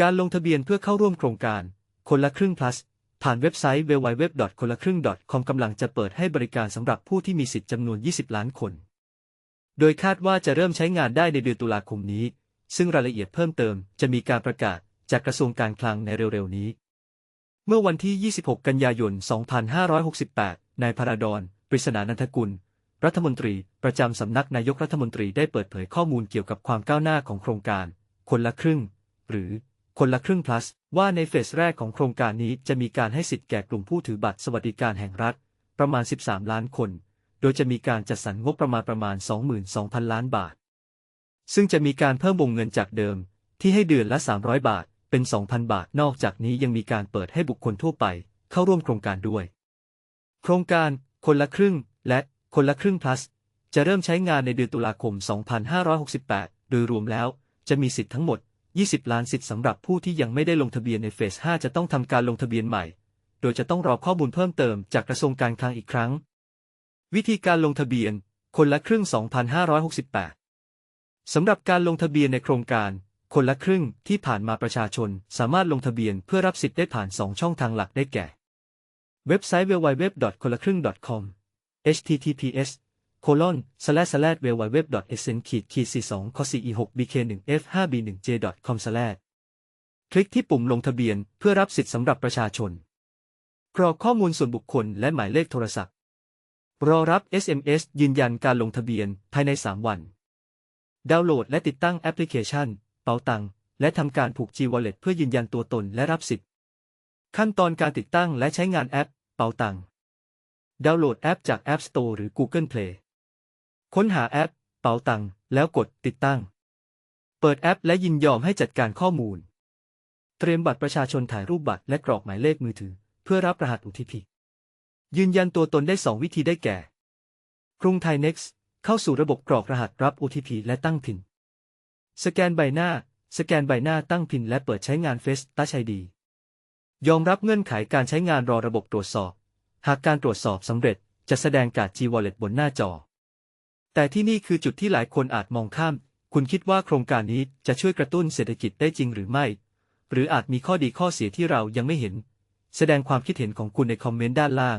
การลงทะเบียนเพื่อเข้าร่วมโครงการ คนละครึ่ง plus ผ่านเว็บไซต์ www. คนละครึ่ง .com กำลังจะเปิดให้บริการสำหรับผู้ที่มีสิทธิ์จำนวน 20 ล้านคน โดยคาดว่าจะเริ่มใช้งานได้ในเดือนตุลาคมนี้ ซึ่งรายละเอียดเพิ่มเติมจะมีการประกาศจากกระทรวงการคลังในเร็วๆนี้ เมื่อวันที่ 26 กันยายน 2568 นายพาราดอนปริศนานันทกุล รัฐมนตรีประจำสำนักนายกรัฐมนตรีได้เปิดเผยข้อมูลเกี่ยวกับความก้าวหน้าของโครงการ คนละครึ่ง หรือ คนละครึ่ง plus ว่าในเฟสแรกของโครงการนี้จะมีการให้สิทธิ์แก่กลุ่มผู้ถือบัตรสวัสดิการแห่งรัฐ ประมาณ 13 ล้านคน โดยจะมีการจัดสรรงบประมาณประมาณ 22,000 ล้านบาท ซึ่งจะมีการเพิ่มวงเงินจากเดิม ที่ให้เดือนละ 300 บาท เป็น 2,000 บาท นอกจากนี้ยังมีการเปิดให้บุคคลทั่วไป เข้าร่วมโครงการด้วย โครงการ คนละครึ่ง และคนละครึ่ง plus จะเริ่มใช้งานในเดือนตุลาคม 2568 โดยรวมแล้ว จะมีสิทธิ์ทั้งหมด 20 ล้านสิทธิ์สำหรับผู้ที่ยังไม่ได้ลงทะเบียนในเฟส 5 จะต้องทำการลงทะเบียนใหม่ โดยจะต้องรอข้อมูลเพิ่มเติมจากกระทรวงการคลังอีกครั้ง วิธีการลงทะเบียน คนละครึ่ง 2568 สำหรับการลงทะเบียนในโครงการ คนละครึ่งที่ผ่านมาประชาชน สามารถลงทะเบียนเพื่อรับสิทธิ์ได้ผ่าน 2 ช่องทางหลักได้แก่ เว็บไซต์ www. คนละครึ่ง .com https colon slash slash www. sn ขีดขีด42 c o e 6 bk 1 f 5 b 1 j com slash คลิกที่ปุ่มลงทะเบียนเพื่อรับสิทธิ์สำหรับประชาชน กรอกข้อมูลส่วนบุคคลและหมายเลขโทรศัพท์ รอรับ SMS ยืนยันการลงทะเบียนภายใน 3 วัน ดาวน์โหลดและติดตั้งแอปพลิเคชัน เป๋าตัง และทำการผูก G Wallet เพื่อยืนยันตัวตนและรับสิทธิ์ ขั้นตอนการติดตั้งและใช้งานแอป เป๋าตัง ดาวน์โหลดแอปจาก App Store หรือ Google Play ค้นหาแอป เป๋าตังแล้วกดติดตั้ง เปิดแอปและยินยอมให้จัดการข้อมูล เตรียมบัตรประชาชนถ่ายรูปบัตรและกรอกหมายเลขมือถือ เพื่อรับรหัส OTP ยืนยันตัวตนได้ 2 วิธีได้แก่ กรุงไทย Next เข้าสู่ระบบกรอกรหัสรับ OTP และตั้งพิน สแกนใบหน้า สแกนใบหน้าตั้งพินและเปิดใช้งาน Face Touch ID ยอมรับเงื่อนไขการใช้งานรอระบบตรวจสอบ หากการตรวจสอบสำเร็จจะแสดงการ์ด G Wallet บนหน้าจอ แต่ที่นี่คือจุดที่หลายคนอาจมองข้าม คุณคิดว่าโครงการนี้จะช่วยกระตุ้นเศรษฐกิจได้จริงหรือไม่ หรืออาจมีข้อดีข้อเสียที่เรายังไม่เห็น แสดงความคิดเห็นของคุณในคอมเมนต์ด้านล่าง